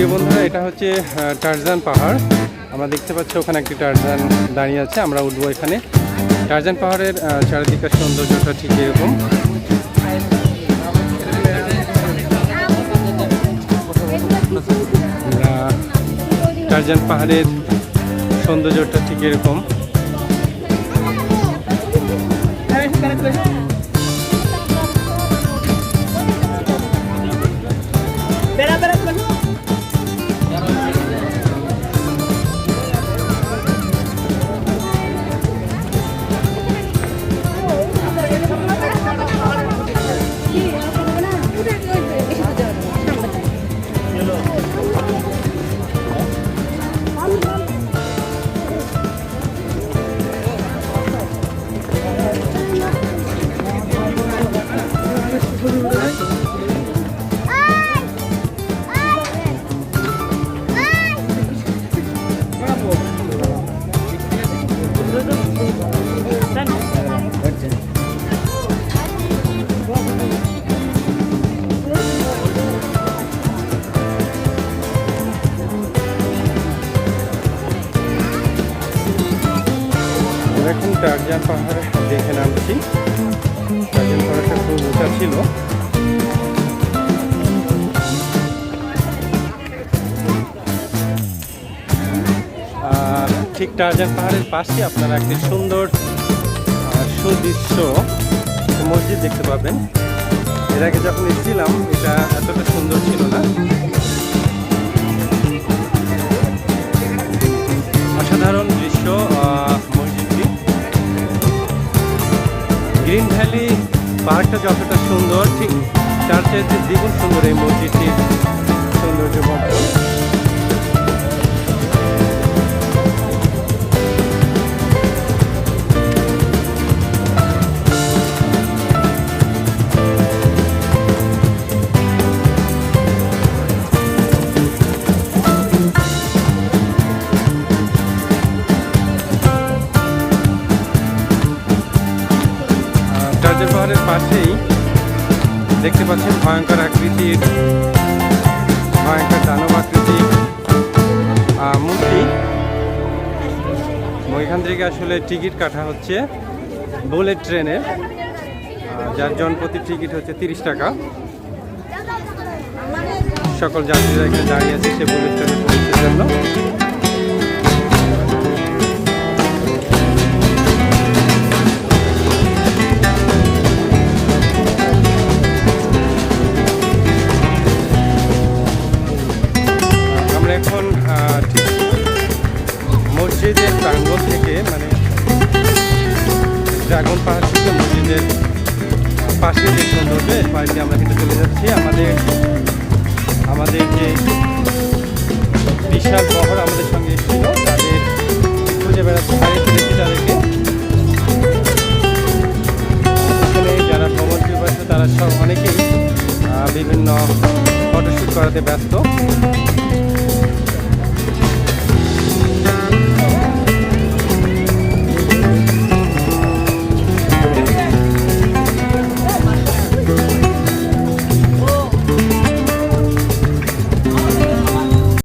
প্রিয় বন্ধুরা, এটা হচ্ছে টারজান পাহাড়। আমরা দেখতে পাচ্ছি ওখানে একটি টার্জান দাঁড়িয়ে আছে, আমরা উঠবো এখানে। টারজান পাহাড়ের চারিদিকের সৌন্দর্যটা ঠিক এরকম। টারজান পাহাড়ের সৌন্দর্যটা ঠিক এরকম। এখন টারজান পাহাড় দেখে নামছি টারজান পাহাড়টা খুব উঁচা ছিল। ঠিক টারজান পাহাড়ের পাশে আপনারা একটি সুন্দর সুদৃশ্য মসজিদ দেখতে পাবেন। এর আগে যখন এসেছিলাম, এটা এতটা সুন্দর ছিল না। অসাধারণ দৃশ্য মসজিদটি। গ্রিন ভ্যালি পাহাড়টা যতটা সুন্দর, ঠিক তার চাইতে দ্বিগুণ সুন্দর এই মসজিদটির সৌন্দর্য বর্ধন পাহাড়ের পাশেই দেখতে পাচ্ছেন ভয়ঙ্কর আকৃতির, ভয়ঙ্কর দানব আকৃতির মূর্তি। এখান থেকে আসলে টিকিট কাটা হচ্ছে বুলেট ট্রেনের যার জনপ্রতি টিকিট হচ্ছে তিরিশ টাকা। সকল যাত্রীরা এখানে দাঁড়িয়ে আছে, সে বুলেট ট্রেনে জন্য। মসজিদের প্রাঙ্গণ থেকে মানে ড্রাগন পাহাড় থেকে মসজিদের পাশে যে সৌন্দর্য এর আমরা কিন্তু চলে যাচ্ছি, আমাদের আমাদের যে বিশাল বহর আমাদের সঙ্গে এসেছিল, তাদের খুঁজে বেড়াতে হারিয়ে ফেলেছি তাদেরকে। এখানে যারা ভ্রমণ পিপাসু তারা সব অনেকেই বিভিন্ন ফটোশ্যুট করাতে ব্যস্ত।